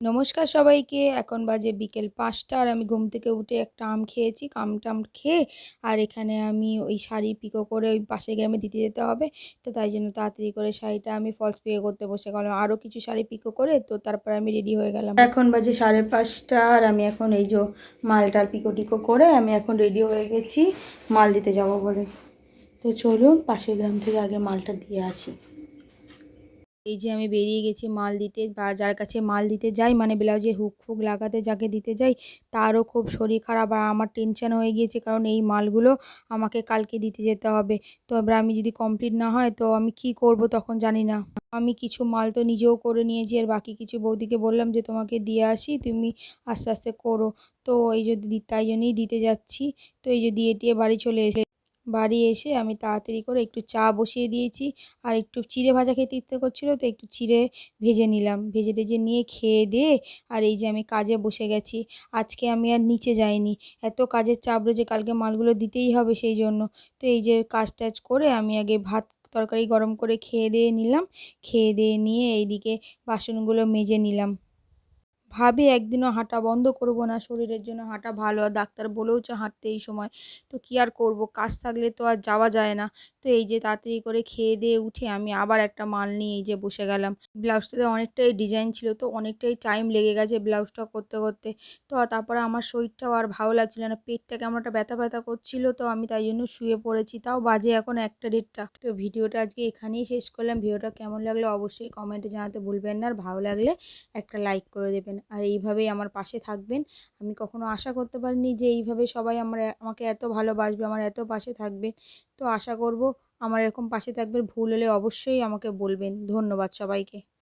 নমস্কার সবাইকে। এখন বাজে বিকেল পাঁচটা আর আমি ঘুম থেকে উঠে একটা আম খেয়েছি। আম টাম খেয়ে আর এখানে আমি ওই শাড়ি পিকো করে ওই পাশে গ্রামে দিতে যেতে হবে। তো তাই জন্য তাড়াতাড়ি করে শাড়িটা আমি ফলস পিকো করতে বসে গেলাম। আরও কিছু শাড়ি পিকো করে তো তারপর আমি রেডি হয়ে গেলাম। এখন বাজে সাড়ে পাঁচটা আর আমি এখন এই যে মালটার পিকো টিকো করে আমি এখন রেডি হয়ে গেছি। মাল দিতে যাব বলে। তো চলুন পাশের গ্রাম থেকে আগে মালটা দিয়ে আসি। এই যে আমি বেরিয়ে গেছি মাল দিতে বা যার কাছে মাল দিতে যাই মানে ব্লাউজে হুক ফুক লাগাতে যাকে দিতে যাই, তারও খুব শরীর খারাপ আর আমার টেনশন হয়ে গিয়েছে কারণ এই মালগুলো আমাকে কালকে দিতে যেতে হবে। তো এবার আমি যদি কমপ্লিট না হয়, তো আমি কি করব তখন জানি না। আমি কিছু মাল তো নিজেও করে নিয়েছি আর বাকি কিছু বৌদিকে বললাম যে, তোমাকে দিয়ে আসি, তুমি আস্তে আস্তে করো। তো এই যদি তাই জন্যই দিতে যাচ্ছি। তো এই যে দিয়ে টিয়ে বাড়ি চলে এসে বাড়ি এসে আমি তাড়াতাড়ি করে একটু চা বসিয়ে দিয়েছি। আর একটু চিড়ে ভাজা খেতে ইচ্ছে করছিল, তো একটু চিড়ে ভেজে নিলাম। ভেজে টেজে নিয়ে খেয়ে দিয়ে আর এই যে আমি কাজে বসে গেছি। আজকে আমি আর নিচে যাইনি। এত কাজের চাপ রয়েছে, কালকে মালগুলো দিতেই হবে সেই জন্য। তো এই যে কাজ টাজ করে আমি আগে ভাত তরকারি গরম করে খেয়ে দিয়ে নিলাম। খেয়ে দিয়ে নিয়ে এইদিকে বাসনগুলো মেজে নিলাম। ভাবি একদিনও হাঁটা বন্ধ করব না, শরীরের জন্য হাঁটা ভালো। আর ডাক্তার বলেওছে হাঁটতে এই সময়। তো কী আর করব? কাজ থাকলে তো আর যাওয়া যায় না। তো এই যে তাড়াতাড়ি করে খেয়ে দিয়ে উঠে আমি আবার একটা মাল নিয়ে এই যে বসে গেলাম। ব্লাউজটাতে অনেকটাই ডিজাইন ছিল, তো অনেকটাই টাইম লেগে গেছে ব্লাউজটা করতে করতে। তো তারপরে আমার শরীরটাও আর ভালো লাগছিল না পেটটা কেমন একটা ব্যথা ব্যথা করছিল, তো আমি তাই জন্য শুয়ে পড়েছি। তাও বাজে এখন একটা দেড়টা। তো ভিডিওটা আজকে এখানেই শেষ করলাম। ভিডিওটা কেমন লাগল অবশ্যই কমেন্টে জানাতে ভুলবেন না। আর ভালো লাগলে একটা লাইক করে দেবেন। আর এইভাবেই আমার পাশে থাকবেন। আমি কখনো আশা করতে পারিনি যে এইভাবে সবাই আমার আমাকে এত ভালোবাসবে, আমার এত পাশে থাকবে। তো আশা করব আমার এরকম পাশে থাকবে, ভুল হলে অবশ্যই আমাকে বলবেন। ধন্যবাদ সবাইকে।